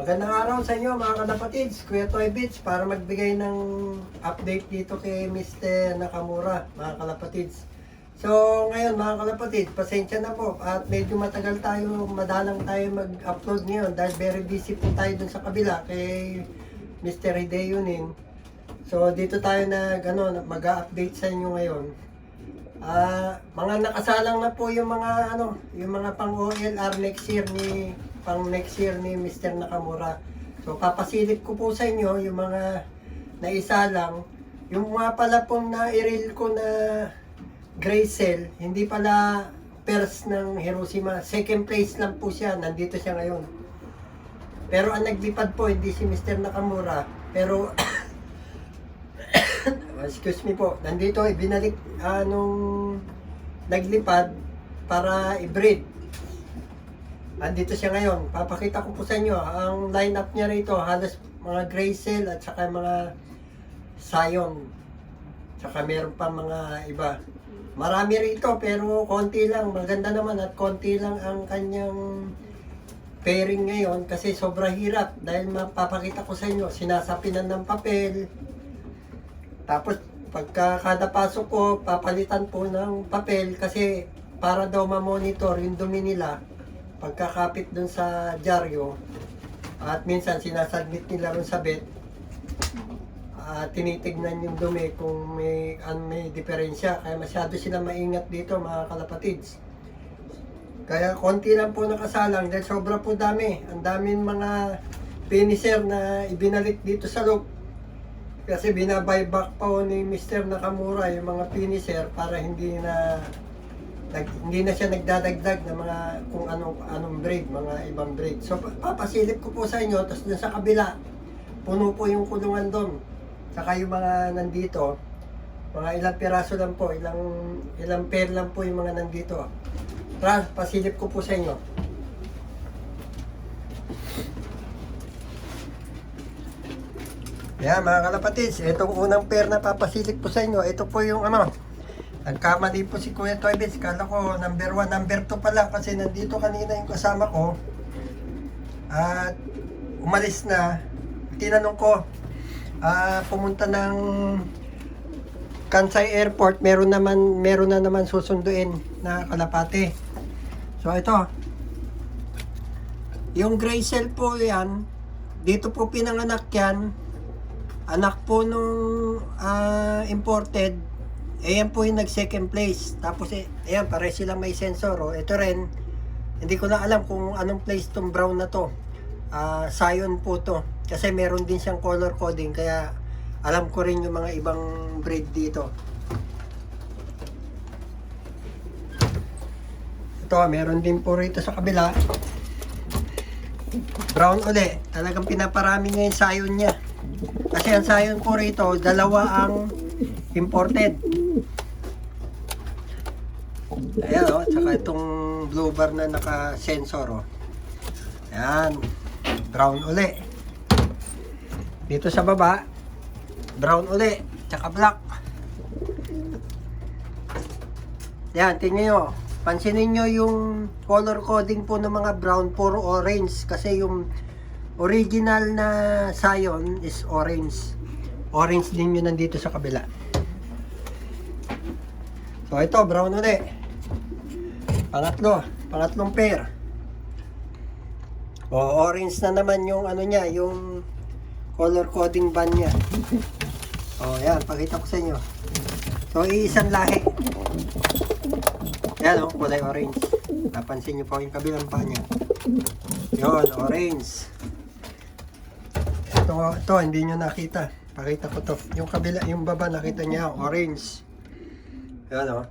Magandang araw sa inyo mga kalapatids, Kuya Toy Beach para magbigay ng update dito kay Mr. Nakamura mga kalapatids. So ngayon mga kalapatids, pasensya na po at medyo matagal tayo, madalang tayo mag-upload ngayon dahil very busy po tayo dun sa kabila kay Mr. Hideo Nin. So dito tayo nag ano, mag-update sa inyo ngayon. Ah, mga nakasalang na po yung mga ano, yung mga pang OLR next year ni pang next year ni Mr. Nakamura. So papasilip ko po sa inyo yung mga naisalang. Yung mga pala pong na-reel ko na gray cell, hindi pala pairs ng Hiroshima. Second place lang po siya, nandito siya ngayon. Pero ang naglipad po, hindi si Mr. Nakamura. Pero excuse me po, nandito ibinalik anong naglipad para i-breed. Andito siya ngayon. Papakita ko po sa inyo ang lineup niya rito, halos mga gray cell at saka mga sayon. Saka meron pa mga iba. Marami rito pero konti lang. Maganda naman at konti lang ang kanyang pairing ngayon kasi sobra hirap dahil mapapakita ko sa inyo sinasapinan ng papel tapos pagka kada pasok ko papalitan po ng papel kasi para daw ma-monitor yung dumi nila pagkakapit dun sa dyaryo at minsan sinasubmit nila ron sa vet at tinitignan yung dumi kung may an may diferensya. Kaya masyado sila maingat dito mga kalapatids. Kaya konti lang po nakasalang dahil sobra po dami. Ang daming mga finisher na ibinalik dito sa loop. Kasi binabuyback pa po ni Mr. Nakamura yung mga finisher para hindi na nag, hindi na siya nagdadagdag ng mga kung anong anong breed, mga ibang breed. So pa- papasilip ko po sa inyo tapos dun sa kabila puno po yung kulungan doon. Saka yung mga nandito, mga ilang piraso lang po, ilang ilang pair lang po yung mga nandito. Tara, pasilip ko po sa inyo. Yan mga kalapatids, itong unang pair na papasilip po sa inyo, ito po yung ano, nagkamali po si Kuya Toybits, kala ko number 1, number 2 pala kasi nandito kanina yung kasama ko. At umalis na, tinanong ko, ah, pumunta ng Kansai Airport, meron naman meron na naman susunduin na kalapate. So ito, yung gray cell po yan, dito po pinanganak yan, anak po nung ah, imported, ayan po yung nag second place. Tapos eh, ayan, pare silang may sensor. Oh. Ito rin, hindi ko na alam kung anong place tong brown na to. Ah, Scion po to. Kasi meron din siyang color coding, kaya alam ko rin yung mga ibang breed dito. Ito, meron din po rito sa kabila. Brown uli. Talagang pinaparami niya yung sayon niya. Kasi ang sayon ko rito, dalawa ang imported. Ayan o, oh, tsaka itong blue bar na naka-sensor o. Ayan, brown uli. Dito sa baba, brown uli, tsaka black. Yan, tingnan nyo. Pansinin nyo yung color coding po ng mga brown, puro orange. Kasi yung original na Scion is orange. Orange din yun nandito sa kabila. So ito, brown ulit. Pangatlo, pangatlong pair. O, orange na naman yung ano niya, yung color coding band niya. O, yan, pakita ko sa inyo. So, iisang lahi. Yan o, kulay orange. Napansin niyo po yung kabilang pa niya. Yun, orange. Ito, ito, hindi niyo nakita. Pakita ko to. Yung kabila, yung baba, nakita niya, orange. Yan o.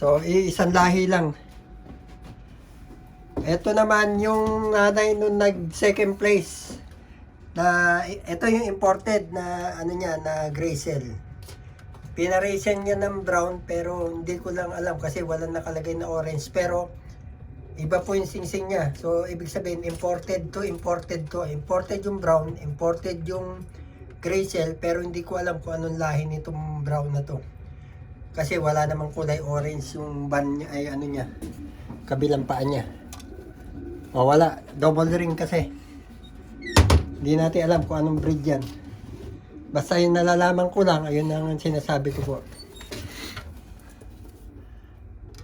So, iisang lahi lang. Ito naman yung nanay nung nag second place. Na, ito yung imported na, ano niya, na gray cell. Pinaracen niya ng brown pero hindi ko lang alam kasi walang nakalagay na orange. Pero, iba po yung singsing niya. So, ibig sabihin, imported to, imported to. Imported yung brown, imported yung gray cell, pero hindi ko alam kung anong lahi nitong brown na to. Kasi wala namang kulay orange yung ban niya, ay ano niya, kabilang paa niya. O wala, double ring kasi. Hindi natin alam kung anong breed yan. Basta yung nalalaman ko lang, ayun ang sinasabi ko po.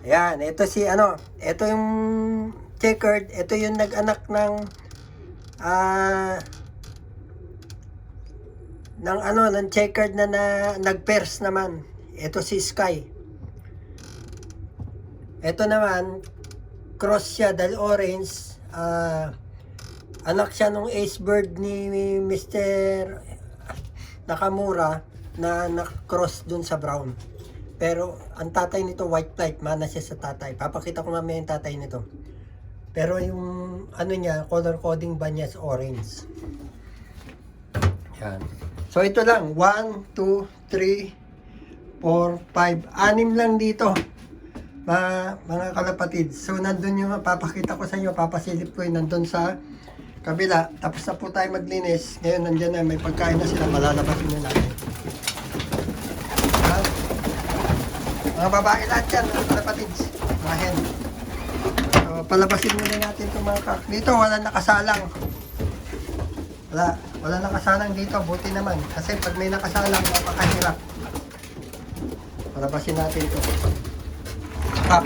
Ayan, ito si ano, ito yung checkered, ito yung nag-anak ng ah ng ano, ng checkered na, na nag-pairs naman. Ito si Sky. Ito naman, cross siya dahil orange. ah anak siya nung ace bird ni Mr. Nakamura na nakross dun sa brown. Pero ang tatay nito white flight, mana siya sa tatay. Papakita ko mamaya yung tatay nito. Pero yung ano niya, color coding ba niya is orange. Yan. So ito lang, 1, 2, 3, 4, 5, anim lang dito. Mga, mga kalapatid. So nandun yung papakita ko sa inyo, papasilip ko yun nandun sa kabila. Tapos na po tayo maglinis. Ngayon nandyan na, may pagkain na sila, malalabasin na natin. Yan. Mga babae lahat yan, mga kalapatids. Mga. So, palabasin muna natin itong mga kak. Dito, wala nakasalang. Wala, wala nakasalang dito. Buti naman. Kasi pag may nakasalang, napakahirap. Palabasin natin ito. Kak.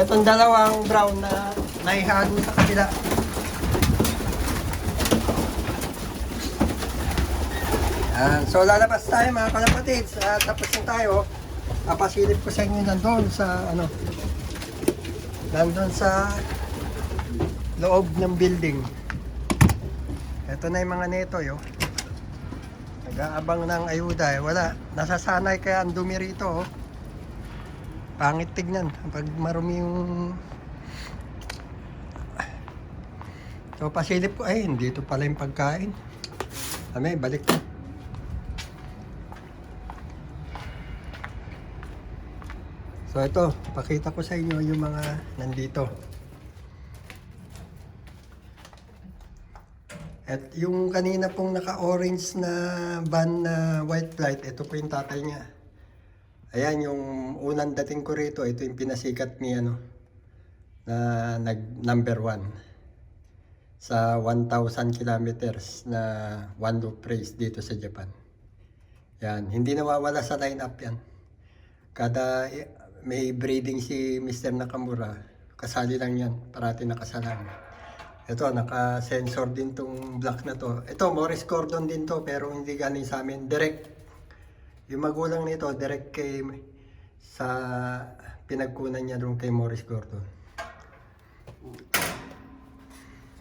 Itong dalawang brown na naihalo sa kabila. Yan. So lalabas tayo mga kalapatids. At tapos na tayo. Papasilip ko sa inyo nandun sa ano. Nandun sa loob ng building. Ito na yung mga neto yo. Nag-aabang ng ayuda eh. Wala. Nasasanay kaya ang dumi rito oh. Pangit tignan. Pag marumi yung... So pasilip ko. Ay, hindi ito pala yung pagkain. Kami, balik na. So ito, pakita ko sa inyo yung mga nandito. At yung kanina pong naka-orange na van na white flight, ito po yung tatay niya. Ayan, yung unang dating ko rito, ito yung pinasikat ni ano, na nag number one sa 1,000 kilometers na one loop race dito sa Japan. Yan, hindi nawawala sa lineup yan. Kada may breeding si Mr. Nakamura, kasali lang yan, parati nakasalang. Ito, naka-sensor din tong black na to. Ito, Morris Gordon din to, pero hindi galing sa amin. Direct. Yung magulang nito, direct kay sa pinagkunan niya doon kay Morris Gordon.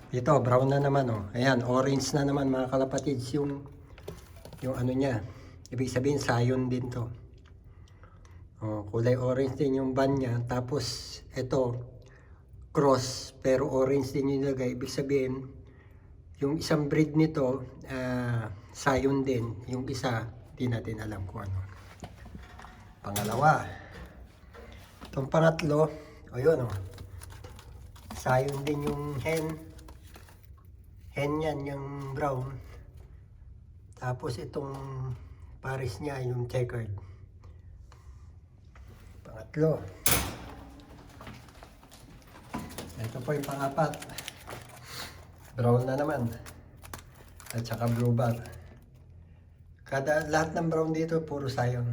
Ito, brown na naman oh. Ayan, orange na naman mga kalapatids yung yung ano niya. Ibig sabihin, sayon din to. Oh, kulay orange din yung van niya. Tapos, ito, cross, pero orange din yung nilagay. Ibig sabihin, yung isang breed nito, ah, sayon din. Yung isa, di natin alam kung ano. Pangalawa, itong pangatlo, o yun oh. Sayon din yung hen. Hen yan, yung brown. Tapos itong pares niya, yung checkered. Pangatlo. Ito po yung pangapat. Brown na naman. At saka blue bar. Kada lahat ng brown dito, puro sayon.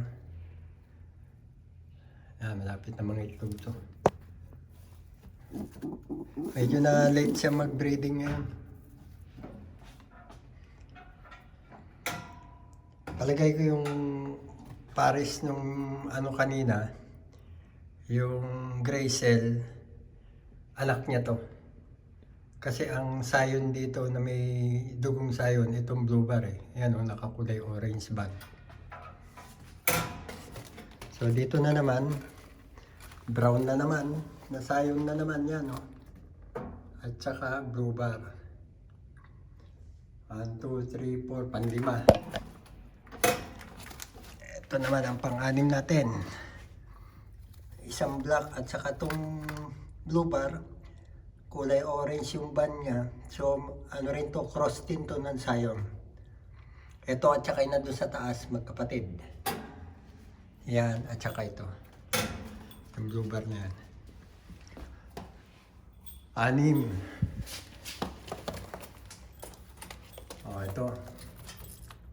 Ah, malapit na mga itlog to. Medyo na late siya mag-breeding ngayon. Palagay ko yung pares nung ano kanina, yung gray cell, anak niya to. Kasi ang sayon dito na may dugong sayon, itong blue bar eh. Yan o, nakakulay orange bag. So dito na naman, brown na naman, nasayon na naman yan o. At saka blue bar. 1, 2, 3, 4, panlima. Ito naman ang pang-anim natin. Isang black at saka itong blue bar. Kulay orange yung ban niya. So, ano rin to, cross din to ng sayon. Ito at saka yung nandun sa taas, magkapatid. Yan, at saka ito. Yung blue bar na yan. Anim. Oh, ito.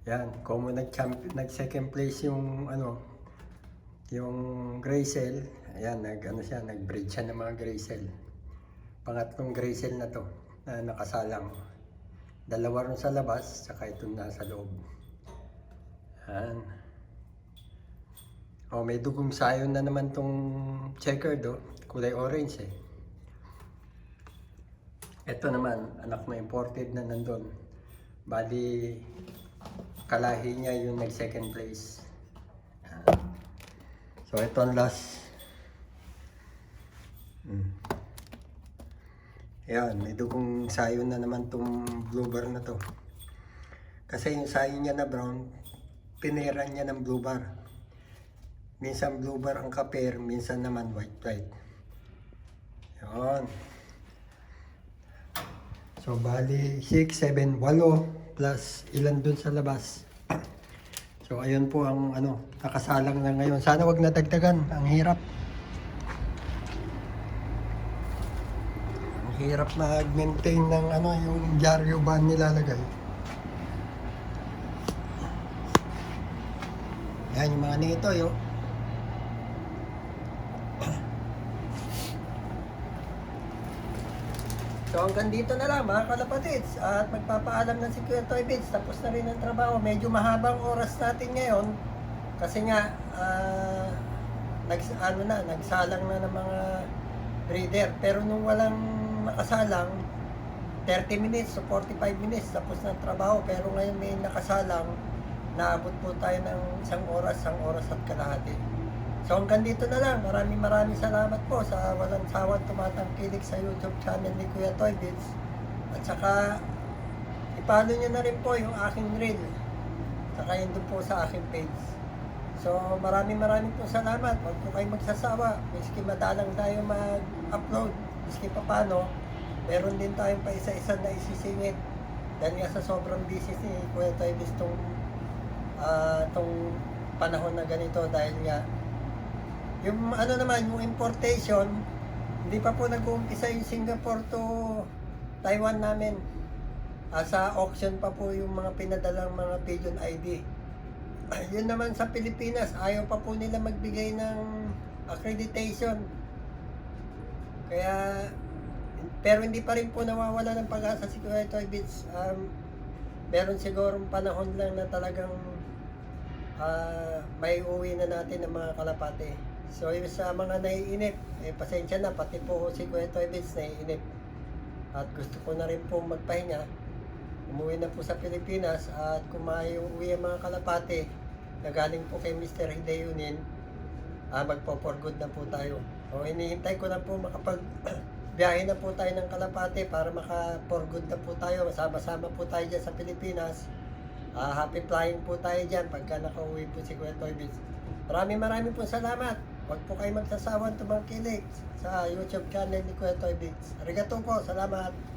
Yan, kung nag nag second place yung ano, yung Graysel, ayan, nag ano siya, nag-breed siya ng mga Graysel. Pangatlong Graysel na to, na nakasalang. Dalawa ron sa labas, saka ito nasa loob. Yan. Oh, may dugong sayon na naman tong checkered, oh. Kulay orange eh. Ito naman, anak na imported na nandun. Bali, kalahi niya yung nag-second place. Yan. So, ito ang last. Hmm. Yan, may dugong sayon na naman tong blue na to. Kasi yung sayon niya na brown, pineran niya ng blue bar. Minsan blue bar ang kaper, minsan naman white white. Yan. So, bali 6, 7, 8 plus ilan dun sa labas. So, ayun po ang ano, nakasalang na ngayon. Sana wag nadagdagan. Ang hirap. Hirap mag-maintain ng ano, yung dyaryo ba nilalagay. Yan yung mga nito, yo. So hanggang dito na lang mga kalapatids at magpapaalam na si Kuya Toy Bits tapos na rin ang trabaho. Medyo mahabang oras natin ngayon kasi nga ah, nags, ano na, nagsalang na ng mga breeder. Pero nung walang nakasalang, 30 minutes to 45 minutes tapos ang trabaho. Pero ngayon may nakasalang, naabot po tayo ng isang oras, isang oras at kalahati. So hanggang dito na lang. Maraming maraming salamat po sa walang sawang tumatangkilik sa YouTube channel ni Kuya Toy Bits. At saka ipalo nyo na rin po yung aking reel. Saka yun po sa aking page. So maraming maraming po salamat. Huwag po kayong magsasawa. Miski madalang tayo mag-upload. Miski pa paano, meron din tayong pa isa-isa na isisingit. Dahil nga sa sobrang busy si Kuya Toy Bits tong, ah, tong panahon na ganito dahil nga yung ano naman, yung importation, hindi pa po nag-uumpisa yung Singapore to Taiwan namin. Ah, sa auction pa po yung mga pinadalang mga pigeon ID. yun naman sa Pilipinas, ayaw pa po nila magbigay ng accreditation. Kaya, pero hindi pa rin po nawawala ng pag-asa si Kuya Toy Bits. Um, meron sigurong panahon lang na talagang ah, may uwi na natin ng mga kalapate. So yung sa mga naiinip, eh pasensya na, pati po si Kuya Toy Bits naiinip. At gusto ko na rin po magpahinga. Umuwi na po sa Pilipinas at kung uwi ang mga kalapate na galing po kay Mr. Hideyunin, ah, magpo-for good na po tayo. So hinihintay ko na po makapag biyahe na po tayo ng kalapate para maka for good na po tayo. Masama-sama po tayo dyan sa Pilipinas. Ah, happy flying po tayo dyan pagka nakauwi po si Kuya Toy Bits. Maraming maraming po salamat. Huwag po kayo magsasawang tumangkilik sa YouTube channel ni Kuya Toy Bits. Arigato po. Salamat.